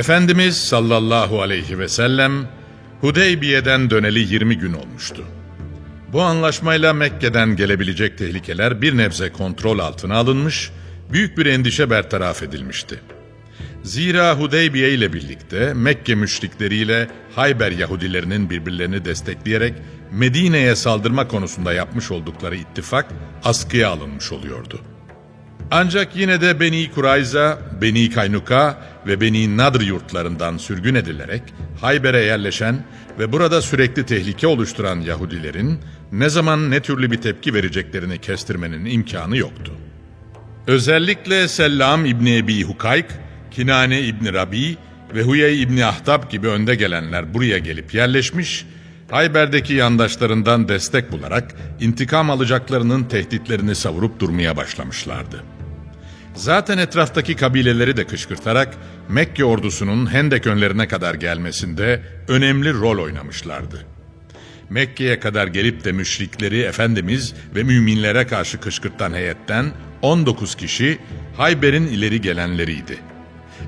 Efendimiz sallallahu aleyhi ve sellem Hudeybiye'den döneli 20 gün olmuştu. Bu anlaşmayla Mekke'den gelebilecek tehlikeler bir nebze kontrol altına alınmış, büyük bir endişe bertaraf edilmişti. Zira Hudeybiye ile birlikte Mekke müşrikleriyle Hayber Yahudilerinin birbirlerini destekleyerek Medine'ye saldırma konusunda yapmış oldukları ittifak askıya alınmış oluyordu. Ancak yine de Beni Kurayza, Beni Kaynuka ve Beni Nadr yurtlarından sürgün edilerek Hayber'e yerleşen ve burada sürekli tehlike oluşturan Yahudilerin ne zaman ne türlü bir tepki vereceklerini kestirmenin imkanı yoktu. Özellikle Sellam İbni Ebi Hukayk, Kinane İbni Rabi ve Huyey İbni Ahtab gibi önde gelenler buraya gelip yerleşmiş, Hayber'deki yandaşlarından destek bularak intikam alacaklarının tehditlerini savurup durmaya başlamışlardı. Zaten etraftaki kabileleri de kışkırtarak Mekke ordusunun Hendek önlerine kadar gelmesinde önemli rol oynamışlardı. Mekke'ye kadar gelip de müşrikleri Efendimiz ve müminlere karşı kışkırtan heyetten 19 kişi Hayber'in ileri gelenleriydi.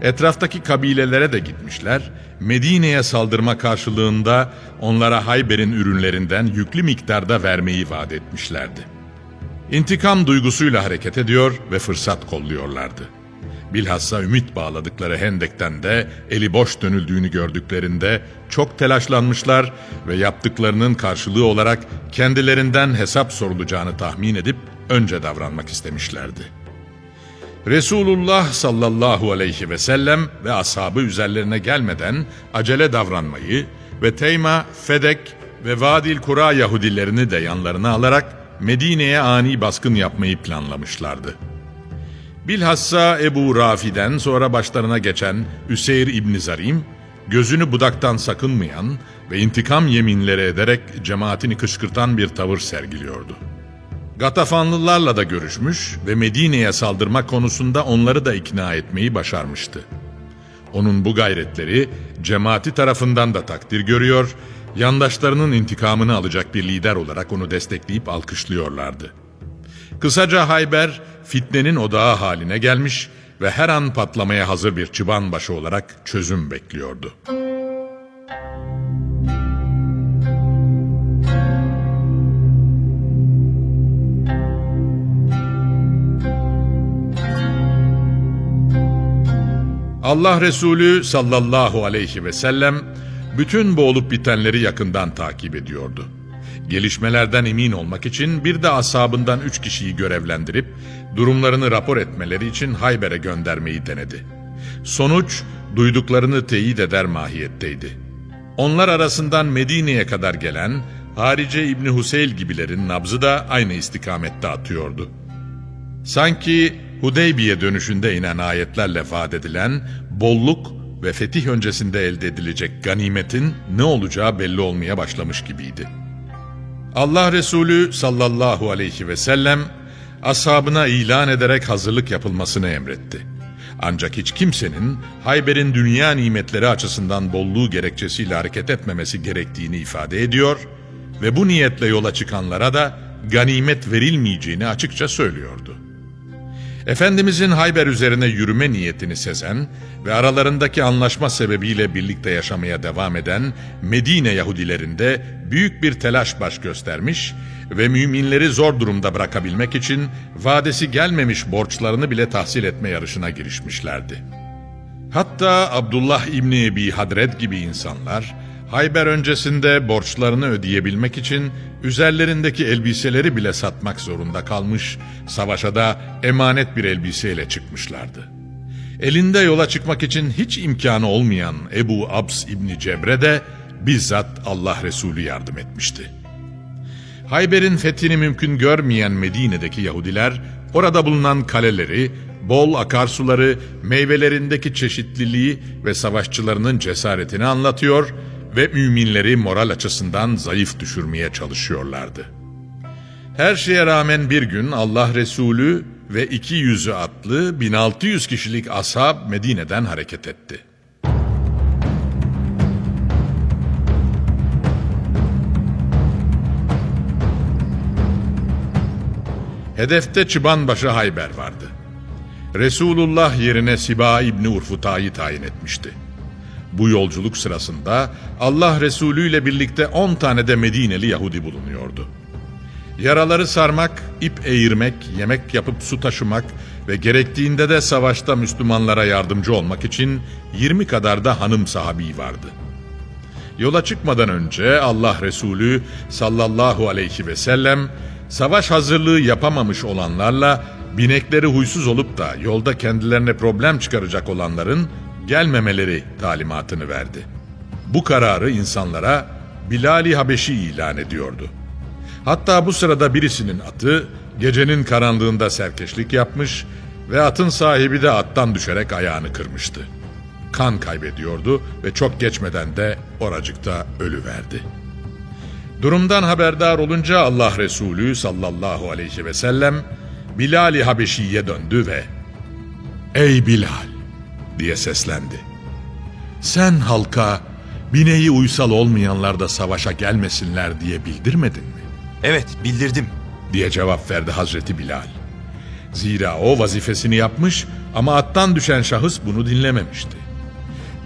Etraftaki kabilelere de gitmişler, Medine'ye saldırma karşılığında onlara Hayber'in ürünlerinden yüklü miktarda vermeyi vaat etmişlerdi. İntikam duygusuyla hareket ediyor ve fırsat kolluyorlardı. Bilhassa ümit bağladıkları Hendek'ten de eli boş dönüldüğünü gördüklerinde çok telaşlanmışlar ve yaptıklarının karşılığı olarak kendilerinden hesap sorulacağını tahmin edip önce davranmak istemişlerdi. Resulullah sallallahu aleyhi ve sellem ve ashabı üzerlerine gelmeden acele davranmayı ve Teyma, Fedek ve Vadil Kura Yahudilerini de yanlarına alarak Medine'ye ani baskın yapmayı planlamışlardı. Bilhassa Ebu Rafi'den sonra başlarına geçen Üseyr İbni Zarim, gözünü budaktan sakınmayan ve intikam yeminleri ederek cemaatini kışkırtan bir tavır sergiliyordu. Gatafanlılarla da görüşmüş ve Medine'ye saldırma konusunda onları da ikna etmeyi başarmıştı. Onun bu gayretleri cemaati tarafından da takdir görüyor, yandaşlarının intikamını alacak bir lider olarak onu destekleyip alkışlıyorlardı. Kısaca Hayber fitnenin odağı haline gelmiş ve her an patlamaya hazır bir çıban başı olarak çözüm bekliyordu. Allah Resulü sallallahu aleyhi ve sellem bütün bu olup bitenleri yakından takip ediyordu. Gelişmelerden emin olmak için bir de asabından üç kişiyi görevlendirip durumlarını rapor etmeleri için Hayber'e göndermeyi denedi. Sonuç duyduklarını teyit eder mahiyetteydi. Onlar arasından Medine'ye kadar gelen Harice İbni Huseyl gibilerin nabzı da aynı istikamette atıyordu. Sanki Hudeybiye dönüşünde inen ayetlerle vaat edilen bolluk ve fetih öncesinde elde edilecek ganimetin ne olacağı belli olmaya başlamış gibiydi. Allah Resulü sallallahu aleyhi ve sellem ashabına ilan ederek hazırlık yapılmasını emretti. Ancak hiç kimsenin Hayber'in dünya nimetleri açısından bolluğu gerekçesiyle hareket etmemesi gerektiğini ifade ediyor ve bu niyetle yola çıkanlara da ganimet verilmeyeceğini açıkça söylüyordu. Efendimizin Hayber üzerine yürüme niyetini sezen ve aralarındaki anlaşma sebebiyle birlikte yaşamaya devam eden Medine Yahudilerinde büyük bir telaş baş göstermiş ve müminleri zor durumda bırakabilmek için vadesi gelmemiş borçlarını bile tahsil etme yarışına girişmişlerdi. Hatta Abdullah İbni Ebi Hadred gibi insanlar Hayber öncesinde borçlarını ödeyebilmek için üzerlerindeki elbiseleri bile satmak zorunda kalmış, savaşa da emanet bir elbiseyle çıkmışlardı. Elinde yola çıkmak için hiç imkanı olmayan Ebu Abs İbni Cebre de bizzat Allah Resulü yardım etmişti. Hayber'in fethini mümkün görmeyen Medine'deki Yahudiler, orada bulunan kaleleri, bol akarsuları, meyvelerindeki çeşitliliği ve savaşçılarının cesaretini anlatıyor ve müminleri moral açısından zayıf düşürmeye çalışıyorlardı. Her şeye rağmen bir gün Allah Resulü ve iki yüzü atlı 1600 kişilik ashab Medine'den hareket etti. Hedefte Çıbanbaşı Hayber vardı. Resulullah yerine Siba İbni Urfuta'yı tayin etmişti. Bu yolculuk sırasında Allah Resulü ile birlikte 10 tane de Medineli Yahudi bulunuyordu. Yaraları sarmak, ip eğirmek, yemek yapıp su taşımak ve gerektiğinde de savaşta Müslümanlara yardımcı olmak için 20 kadar da hanım sahabi vardı. Yola çıkmadan önce Allah Resulü sallallahu aleyhi ve sellem savaş hazırlığı yapamamış olanlarla binekleri huysuz olup da yolda kendilerine problem çıkaracak olanların gelmemeleri talimatını verdi. Bu kararı insanlara Bilal-i Habeşi ilan ediyordu. Hatta bu sırada birisinin atı gecenin karanlığında serkeşlik yapmış ve atın sahibi de attan düşerek ayağını kırmıştı. Kan kaybediyordu ve çok geçmeden de oracıkta ölü verdi. Durumdan haberdar olunca Allah Resulü sallallahu aleyhi ve sellem Bilal-i Habeşi'ye döndü ve ''Ey Bilal!'' Diye seslendi. ''Sen halka bineği uysal olmayanlar da savaşa gelmesinler diye bildirmedin mi?'' Evet bildirdim. diye cevap verdi Hazreti Bilal. Zira o vazifesini yapmış ama attan düşen şahıs bunu dinlememişti.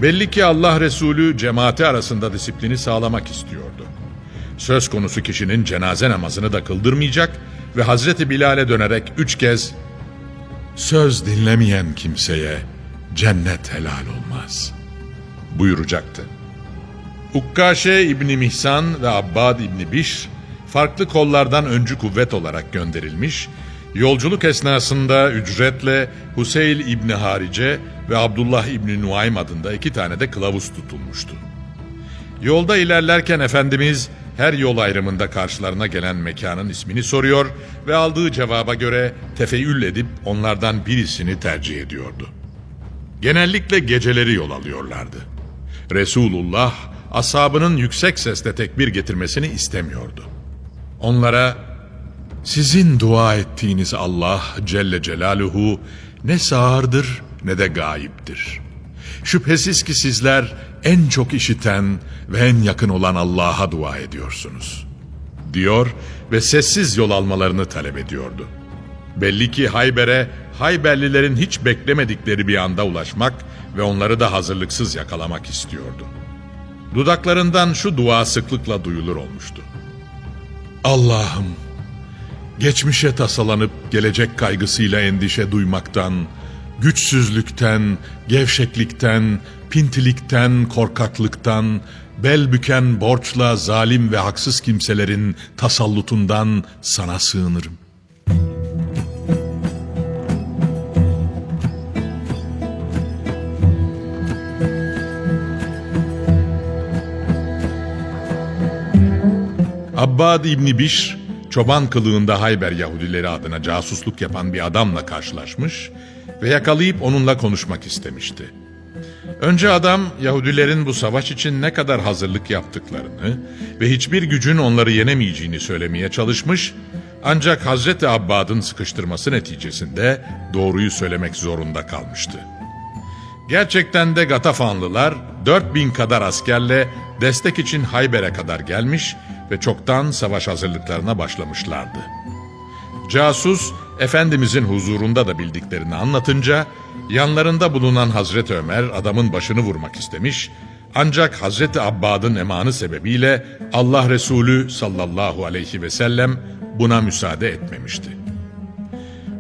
Belli ki Allah Resulü cemaati arasında disiplini sağlamak istiyordu. Söz konusu kişinin cenaze namazını da kıldırmayacak ve Hazreti Bilal'e dönerek üç kez ''Söz dinlemeyen kimseye cennet helal olmaz.'' buyuracaktı. Ukkaşe İbni Mihsan ve Abbad İbni Bişr farklı kollardan öncü kuvvet olarak gönderilmiş, yolculuk esnasında ücretle Huseyl İbni Harice ve Abdullah İbni Nuaym adında iki tane de kılavuz tutulmuştu. Yolda ilerlerken Efendimiz her yol ayrımında karşılarına gelen mekanın ismini soruyor ve aldığı cevaba göre tefeyyül edip onlardan birisini tercih ediyordu. Genellikle geceleri yol alıyorlardı. Resulullah ashabının yüksek sesle tekbir getirmesini istemiyordu. Onlara sizin dua ettiğiniz Allah Celle Celaluhu ne sağırdır ne de gayiptir. Şüphesiz ki sizler en çok işiten ve en yakın olan Allah'a dua ediyorsunuz. Diyor ve sessiz yol almalarını talep ediyordu. Belli ki Hayber'e Hayberlilerin hiç beklemedikleri bir anda ulaşmak ve onları da hazırlıksız yakalamak istiyordu. Dudaklarından şu dua sıklıkla duyulur olmuştu. Allah'ım, geçmişe tasalanıp gelecek kaygısıyla endişe duymaktan, güçsüzlükten, gevşeklikten, pintilikten, korkaklıktan, bel büken borçla zalim ve haksız kimselerin tasallutundan sana sığınırım. Abbad İbni Bişr, çoban kılığında Hayber Yahudileri adına casusluk yapan bir adamla karşılaşmış ve yakalayıp onunla konuşmak istemişti. Önce adam Yahudilerin bu savaş için ne kadar hazırlık yaptıklarını ve hiçbir gücün onları yenemeyeceğini söylemeye çalışmış ancak Hazreti Abbad'ın sıkıştırması neticesinde doğruyu söylemek zorunda kalmıştı. Gerçekten de Gatafanlılar 4000 kadar askerle destek için Hayber'e kadar gelmiş ve çoktan savaş hazırlıklarına başlamışlardı. Casus, Efendimizin huzurunda da bildiklerini anlatınca, yanlarında bulunan Hazreti Ömer adamın başını vurmak istemiş, ancak Hazreti Abbad'ın emanı sebebiyle Allah Resulü sallallahu aleyhi ve sellem buna müsaade etmemişti.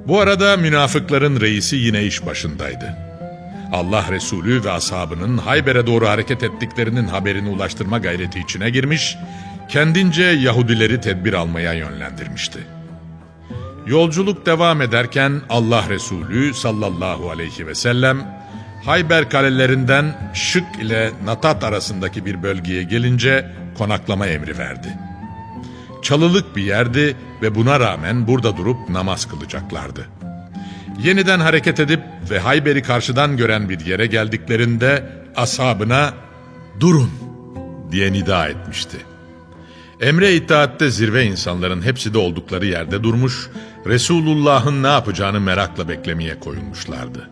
Bu arada münafıkların reisi yine iş başındaydı. Allah Resulü ve ashabının Hayber'e doğru hareket ettiklerinin haberini ulaştırma gayreti içine girmiş, kendince Yahudileri tedbir almaya yönlendirmişti. Yolculuk devam ederken Allah Resulü sallallahu aleyhi ve sellem Hayber kalelerinden Şık ile Natat arasındaki bir bölgeye gelince konaklama emri verdi. Çalılık bir yerdi ve buna rağmen burada durup namaz kılacaklardı. Yeniden hareket edip ve Hayber'i karşıdan gören bir yere geldiklerinde ashabına durun diye nida etmişti. Emre itaatte zirve insanların hepsi de oldukları yerde durmuş, Resulullah'ın ne yapacağını merakla beklemeye koyulmuşlardı.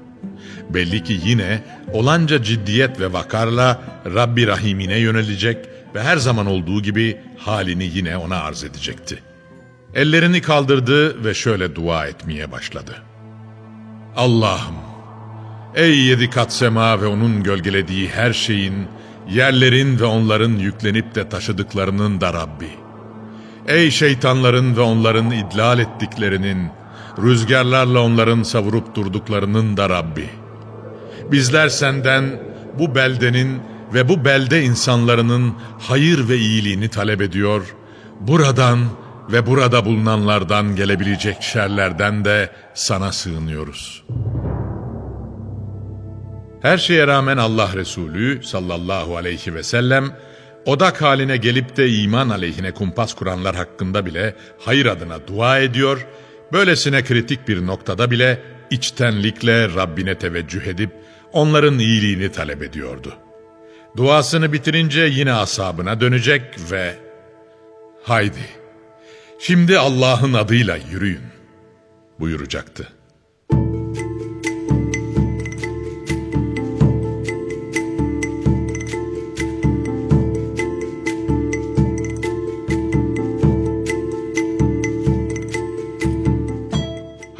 Belli ki yine olanca ciddiyet ve vakarla Rabbi Rahim'ine yönelecek ve her zaman olduğu gibi halini yine ona arz edecekti. Ellerini kaldırdı ve şöyle dua etmeye başladı. Allah'ım Ey yedi kat sema ve onun gölgelediği her şeyin, yerlerin ve onların yüklenip de taşıdıklarının da Rabbi. Ey şeytanların ve onların idlal ettiklerinin, rüzgarlarla onların savurup durduklarının da Rabbi. Bizler senden bu beldenin ve bu belde insanlarının hayır ve iyiliğini talep ediyor, buradan ve burada bulunanlardan gelebilecek şerlerden de sana sığınıyoruz. Her şeye rağmen Allah Resulü sallallahu aleyhi ve sellem odak haline gelip de iman aleyhine kumpas kuranlar hakkında bile hayır adına dua ediyor, böylesine kritik bir noktada bile içtenlikle Rabbine teveccüh edip onların iyiliğini talep ediyordu. Duasını bitirince yine asabına dönecek ve haydi şimdi Allah'ın adıyla yürüyün buyuracaktı.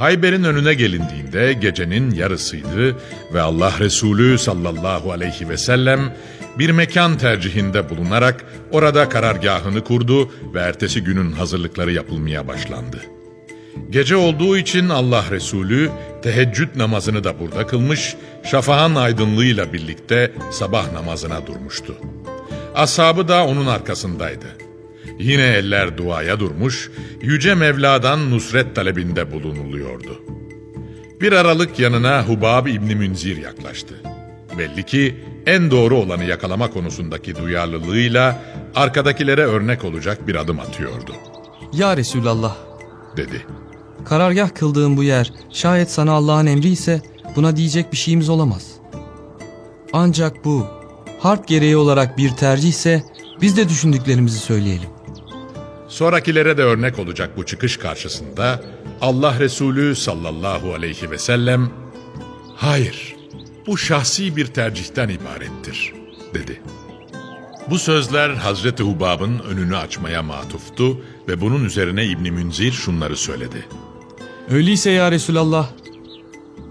Hayber'in önüne gelindiğinde gecenin yarısıydı ve Allah Resulü sallallahu aleyhi ve sellem bir mekan tercihinde bulunarak orada karargahını kurdu ve ertesi günün hazırlıkları yapılmaya başlandı. Gece olduğu için Allah Resulü teheccüd namazını da burada kılmış, şafağın aydınlığıyla birlikte sabah namazına durmuştu. Ashabı da onun arkasındaydı. Yine eller duaya durmuş, Yüce Mevla'dan nusret talebinde bulunuluyordu. Bir aralık yanına Hubab İbni Münzir yaklaştı. Belli ki en doğru olanı yakalama konusundaki duyarlılığıyla arkadakilere örnek olacak bir adım atıyordu, Ya Resulallah, dedi. karargah kıldığım bu yer şayet sana Allah'ın emri ise buna diyecek bir şeyimiz olamaz. Ancak bu harp gereği olarak bir tercih ise biz de düşündüklerimizi söyleyelim. Sonrakilere de örnek olacak bu çıkış karşısında Allah Resulü sallallahu aleyhi ve sellem hayır bu şahsi bir tercihten ibarettir dedi. Bu sözler Hazreti Hubab'ın önünü açmaya matuftu ve bunun üzerine İbni Münzir şunları söyledi. Öyleyse ya Resulallah,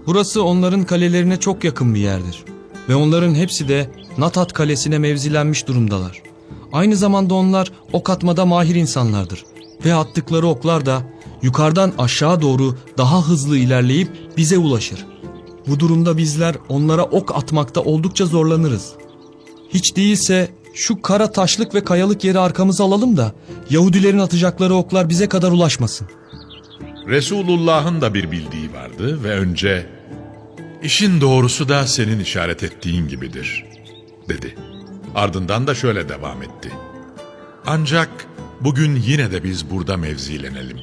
burası onların kalelerine çok yakın bir yerdir. Ve onların hepsi de Natat kalesine mevzilenmiş durumdalar. Aynı zamanda onlar ok atmada mahir insanlardır. Ve attıkları oklar da yukarıdan aşağı doğru daha hızlı ilerleyip bize ulaşır. Bu durumda bizler onlara ok atmakta oldukça zorlanırız. Hiç değilse şu kara taşlık ve kayalık yeri arkamıza alalım da Yahudilerin atacakları oklar bize kadar ulaşmasın. Resulullah'ın da bir bildiği vardı ve önce işin doğrusu da senin işaret ettiğin gibidir dedi. Ardından da şöyle devam etti. Ancak bugün yine de biz burada mevzilenelim.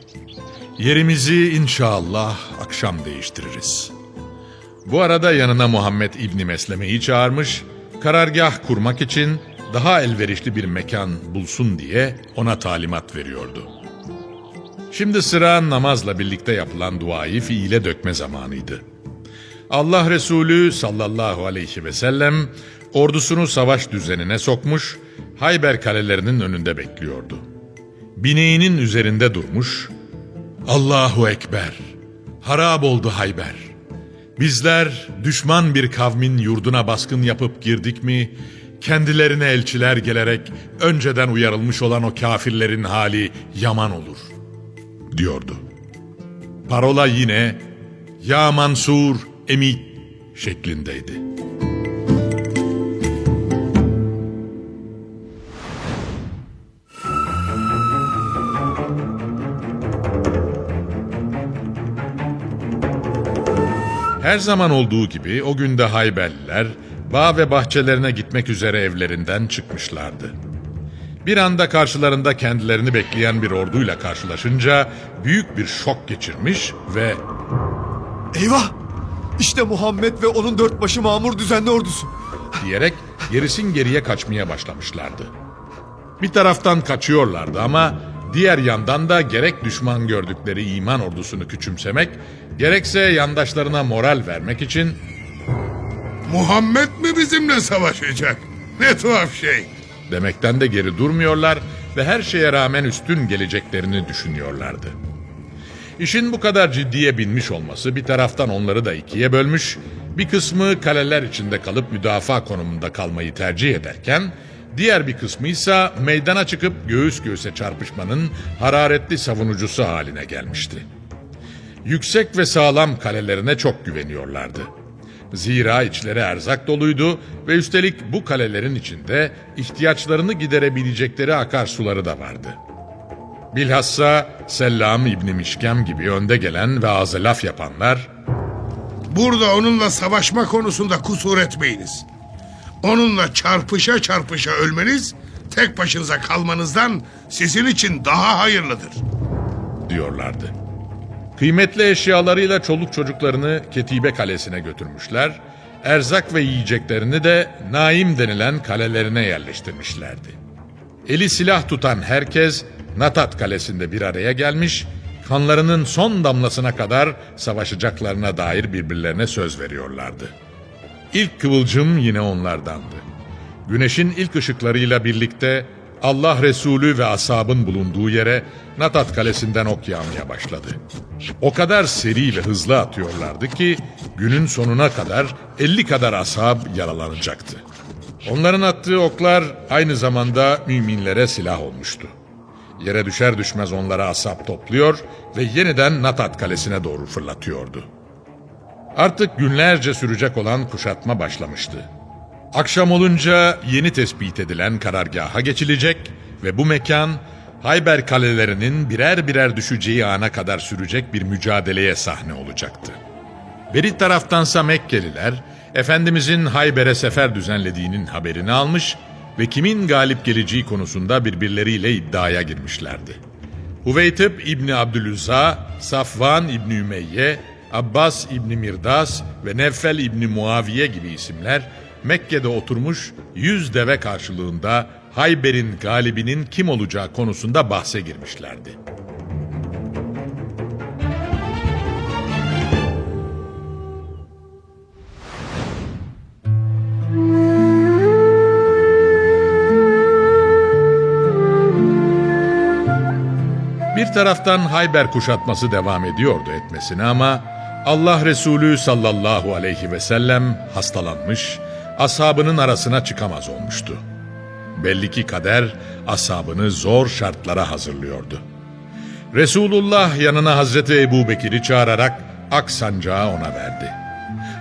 Yerimizi inşallah akşam değiştiririz. Bu arada yanına Muhammed İbni Mesleme'yi çağırmış, karargah kurmak için daha elverişli bir mekan bulsun diye ona talimat veriyordu. Şimdi sıra namazla birlikte yapılan duayı fiile dökme zamanıydı. Allah Resulü sallallahu aleyhi ve sellem ordusunu savaş düzenine sokmuş, Hayber kalelerinin önünde bekliyordu. Bineğinin üzerinde durmuş, Allahu Ekber, harap oldu Hayber. Bizler düşman bir kavmin yurduna baskın yapıp girdik mi, kendilerine elçiler gelerek önceden uyarılmış olan o kafirlerin hali yaman olur, diyordu. Parola yine, Ya Mansur, Emit şeklindeydi. Her zaman olduğu gibi o günde Hayberliler bağ ve bahçelerine gitmek üzere evlerinden çıkmışlardı. Bir anda karşılarında kendilerini bekleyen bir orduyla karşılaşınca büyük bir şok geçirmiş ve Eyvah! İşte Muhammed ve onun dört başı mamur düzenli ordusu. diyerek gerisin geriye kaçmaya başlamışlardı. Bir taraftan kaçıyorlardı ama diğer yandan da gerek düşman gördükleri iman ordusunu küçümsemek, gerekse yandaşlarına moral vermek için Muhammed mi bizimle savaşacak? Ne tuhaf şey. demekten de geri durmuyorlar ve her şeye rağmen üstün geleceklerini düşünüyorlardı. İşin bu kadar ciddiye binmiş olması bir taraftan onları da ikiye bölmüş, Bir kısmı kaleler içinde kalıp müdafaa konumunda kalmayı tercih ederken, diğer bir kısmı ise meydana çıkıp göğüs göğüse çarpışmanın hararetli savunucusu haline gelmişti. Yüksek ve sağlam kalelerine çok güveniyorlardı. Zira içleri erzak doluydu ve üstelik bu kalelerin içinde ihtiyaçlarını giderebilecekleri akarsuları da vardı. Bilhassa Sellam İbni Mişkem gibi önde gelen ve ağzı laf yapanlar Burada onunla savaşma konusunda kusur etmeyiniz. Onunla çarpışa çarpışa ölmeniz tek başınıza kalmanızdan sizin için daha hayırlıdır. diyorlardı. Kıymetli eşyalarıyla çoluk çocuklarını Ketibe Kalesi'ne götürmüşler, erzak ve yiyeceklerini de Naim denilen kalelerine yerleştirmişlerdi. Eli silah tutan herkes Natat Kalesi'nde bir araya gelmiş, kanlarının son damlasına kadar savaşacaklarına dair birbirlerine söz veriyorlardı. İlk kıvılcım yine onlardandı. Güneşin ilk ışıklarıyla birlikte Allah Resulü ve ashabın bulunduğu yere Natat Kalesi'nden ok yağmaya başladı. O kadar seri ve hızlı atıyorlardı ki günün sonuna kadar 50 kadar ashab yaralanacaktı. Onların attığı oklar aynı zamanda müminlere silah olmuştu. Yere düşer düşmez onlara ashab topluyor ve yeniden Natat Kalesi'ne doğru fırlatıyordu. Artık günlerce sürecek olan kuşatma başlamıştı. Akşam olunca yeni tespit edilen karargaha geçilecek ve bu mekan Hayber kalelerinin birer birer düşeceği ana kadar sürecek bir mücadeleye sahne olacaktı. Beri taraftansa Mekkeliler, Efendimizin Hayber'e sefer düzenlediğinin haberini almış ve kimin galip geleceği konusunda birbirleriyle iddiaya girmişlerdi. Huveytib İbni Abdülüzza, Safvan İbni Ümeyye, Abbas İbni Mirdas ve Neffel İbni Muaviye gibi isimler Mekke'de oturmuş yüz deve karşılığında Hayber'in galibinin kim olacağı konusunda bahse girmişlerdi. Bir taraftan Hayber kuşatması devam ediyordu etmesine ama Allah Resulü sallallahu aleyhi ve sellem hastalanmış, ashabının arasına çıkamaz olmuştu. Belli ki kader ashabını zor şartlara hazırlıyordu. Resulullah yanına Hazreti Ebu Bekir'i çağırarak ak sancağı ona verdi.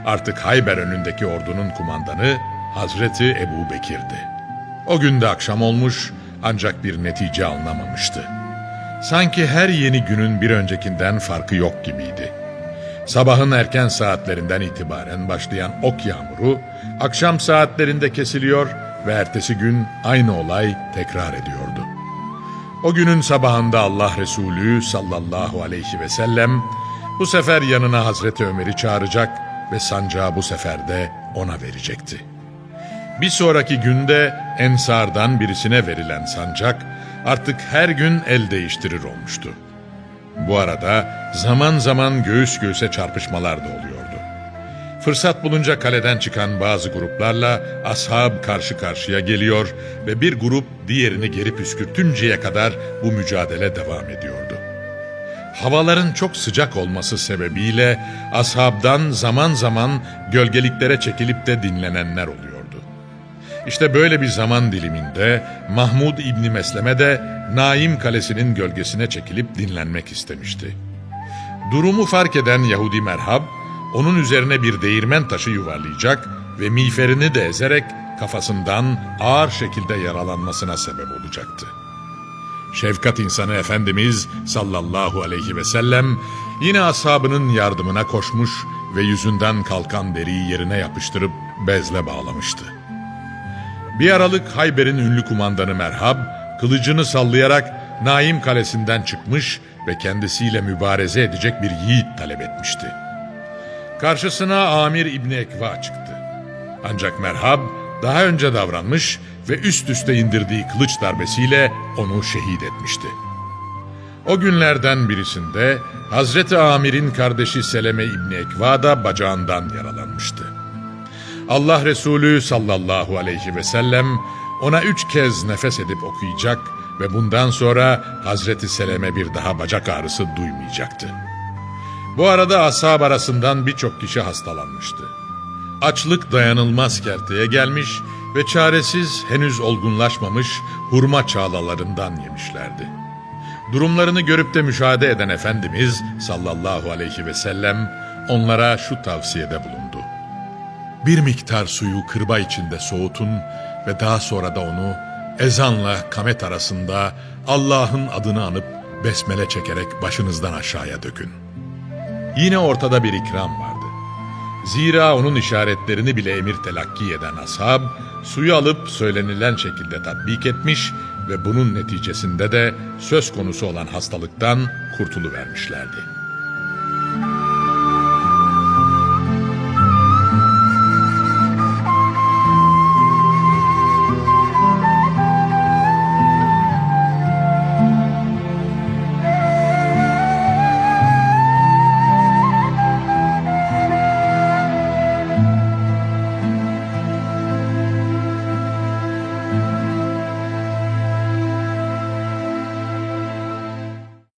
Artık Hayber önündeki ordunun kumandanı Hazreti Ebu Bekir'di. O günde akşam olmuş ancak bir netice alınamamıştı. Sanki her yeni günün bir öncekinden farkı yok gibiydi. Sabahın erken saatlerinden itibaren başlayan ok yağmuru, akşam saatlerinde kesiliyor ve ertesi gün aynı olay tekrar ediyordu. O günün sabahında Allah Resulü sallallahu aleyhi ve sellem bu sefer yanına Hazreti Ömer'i çağıracak ve sancağı bu sefer de ona verecekti. Bir sonraki günde Ensar'dan birisine verilen sancak artık her gün el değiştirir olmuştu. Bu arada zaman zaman göğüs göğüse çarpışmalar da oluyordu. Fırsat bulunca kaleden çıkan bazı gruplarla ashab karşı karşıya geliyor ve bir grup diğerini geri püskürtünceye kadar bu mücadele devam ediyordu. Havaların çok sıcak olması sebebiyle ashabdan zaman zaman gölgeliklere çekilip de dinlenenler oluyordu. İşte böyle bir zaman diliminde Mahmud İbni Mesleme de Naim Kalesi'nin gölgesine çekilip dinlenmek istemişti. Durumu fark eden Yahudi merhab, onun üzerine bir değirmen taşı yuvarlayacak ve miğferini de ezerek kafasından ağır şekilde yaralanmasına sebep olacaktı. Şefkat insanı Efendimiz sallallahu aleyhi ve sellem yine ashabının yardımına koşmuş ve yüzünden kalkan deriyi yerine yapıştırıp bezle bağlamıştı. Bir aralık Hayber'in ünlü kumandanı Merhab, kılıcını sallayarak Naim Kalesi'nden çıkmış ve kendisiyle mübareze edecek bir yiğit talep etmişti. Karşısına Amir İbni Ekva çıktı. Ancak Merhab daha önce davranmış ve üst üste indirdiği kılıç darbesiyle onu şehit etmişti. O günlerden birisinde Hazreti Amir'in kardeşi Seleme İbni Ekva da bacağından yaralanmıştı. Allah Resulü sallallahu aleyhi ve sellem ona üç kez nefes edip okuyacak ve bundan sonra Hazreti Seleme bir daha bacak ağrısı duymayacaktı. Bu arada ashab arasından birçok kişi hastalanmıştı. Açlık dayanılmaz kerteye gelmiş ve çaresiz henüz olgunlaşmamış hurma çağlalarından yemişlerdi. Durumlarını görüp de müşahede eden Efendimiz sallallahu aleyhi ve sellem onlara şu tavsiyede bulundu. Bir miktar suyu kırba içinde soğutun ve daha sonra da onu ezanla kamet arasında Allah'ın adını anıp besmele çekerek başınızdan aşağıya dökün. Yine ortada bir ikram vardı. Zira onun işaretlerini bile emir telakki eden ashab, suyu alıp söylenilen şekilde tatbik etmiş ve bunun neticesinde de söz konusu olan hastalıktan kurtuluvermişlerdi.